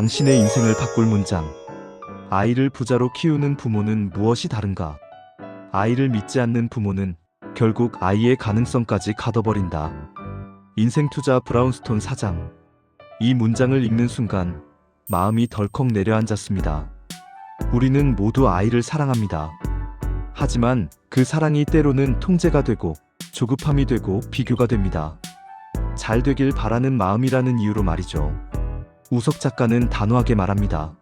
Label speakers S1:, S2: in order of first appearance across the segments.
S1: 당신의 인생을 바꿀 문장. 아이를 부자로 키우는 부모는 무엇이 다른가? 아이를 믿지 않는 부모는 결국 아이의 가능성까지 가둬버린다. 인생 투자 브라운스톤 사장. 이 문장을 읽는 순간 마음이 덜컥 내려앉았습니다. 우리는 모두 아이를 사랑합니다. 하지만 그 사랑이 때로는 통제가 되고 조급함이 되고 비교가 됩니다. 잘 되길 바라는 마음이라는 이유로 말이죠. 우석 작가는 단호하게 말합니다.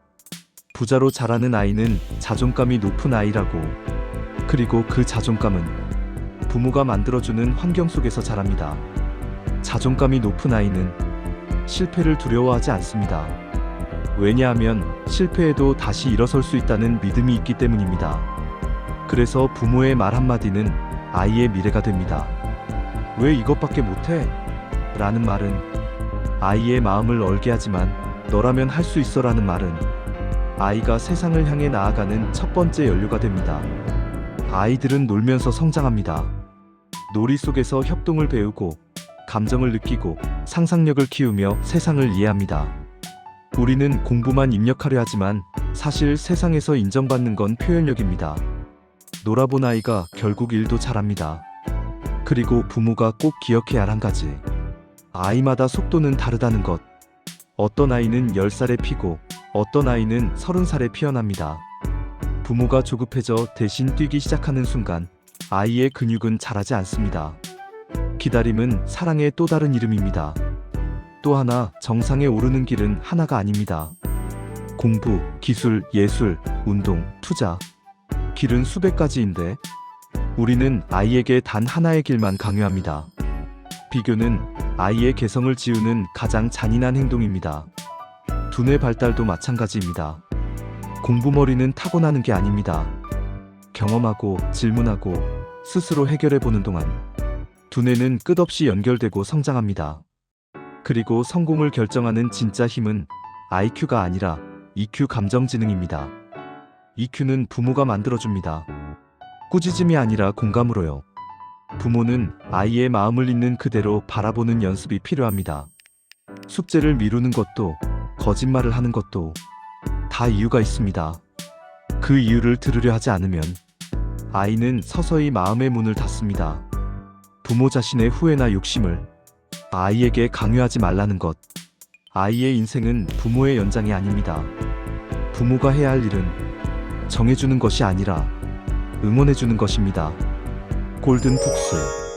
S1: 부자로 자라는 아이는 자존감이 높은 아이라고. 그리고 그 자존감은 부모가 만들어주는 환경 속에서 자랍니다. 자존감이 높은 아이는 실패를 두려워하지 않습니다. 왜냐하면 실패해도 다시 일어설 수 있다는 믿음이 있기 때문입니다. 그래서 부모의 말 한마디는 아이의 미래가 됩니다. 왜 이것밖에 못해? 라는 말은 아이의 마음을 얼게 하지만 너라면 할 수 있어 라는 말은 아이가 세상을 향해 나아가는 첫 번째 연료가 됩니다. 아이들은 놀면서 성장합니다. 놀이 속에서 협동을 배우고 감정을 느끼고 상상력을 키우며 세상을 이해합니다. 우리는 공부만 입력하려 하지만 사실 세상에서 인정받는 건 표현력입니다. 놀아본 아이가 결국 일도 잘합니다. 그리고 부모가 꼭 기억해야 할 한 가지. 아이마다 속도는 다르다는 것. 어떤 아이는 10살에 피고 어떤 아이는 30살에 피어납니다. 부모가 조급해져 대신 뛰기 시작하는 순간 아이의 근육은 자라지 않습니다. 기다림은 사랑의 또 다른 이름입니다. 또 하나 정상에 오르는 길은 하나가 아닙니다. 공부, 기술, 예술, 운동, 투자. 길은 수백 가지인데 우리는 아이에게 단 하나의 길만 강요합니다. 비교는 아이의 개성을 지우는 가장 잔인한 행동입니다. 두뇌 발달도 마찬가지입니다. 공부머리는 타고나는 게 아닙니다. 경험하고 질문하고 스스로 해결해 보는 동안 두뇌는 끝없이 연결되고 성장합니다. 그리고 성공을 결정하는 진짜 힘은 IQ가 아니라 EQ 감정지능입니다. EQ는 부모가 만들어줍니다. 꾸짖음이 아니라 공감으로요. 부모는 아이의 마음을 있는 그대로 바라보는 연습이 필요합니다. 숙제를 미루는 것도, 거짓말을 하는 것도 다 이유가 있습니다. 그 이유를 들으려 하지 않으면 아이는 서서히 마음의 문을 닫습니다. 부모 자신의 후회나 욕심을 아이에게 강요하지 말라는 것. 아이의 인생은 부모의 연장이 아닙니다. 부모가 해야 할 일은 정해주는 것이 아니라 응원해주는 것입니다. 골든 북스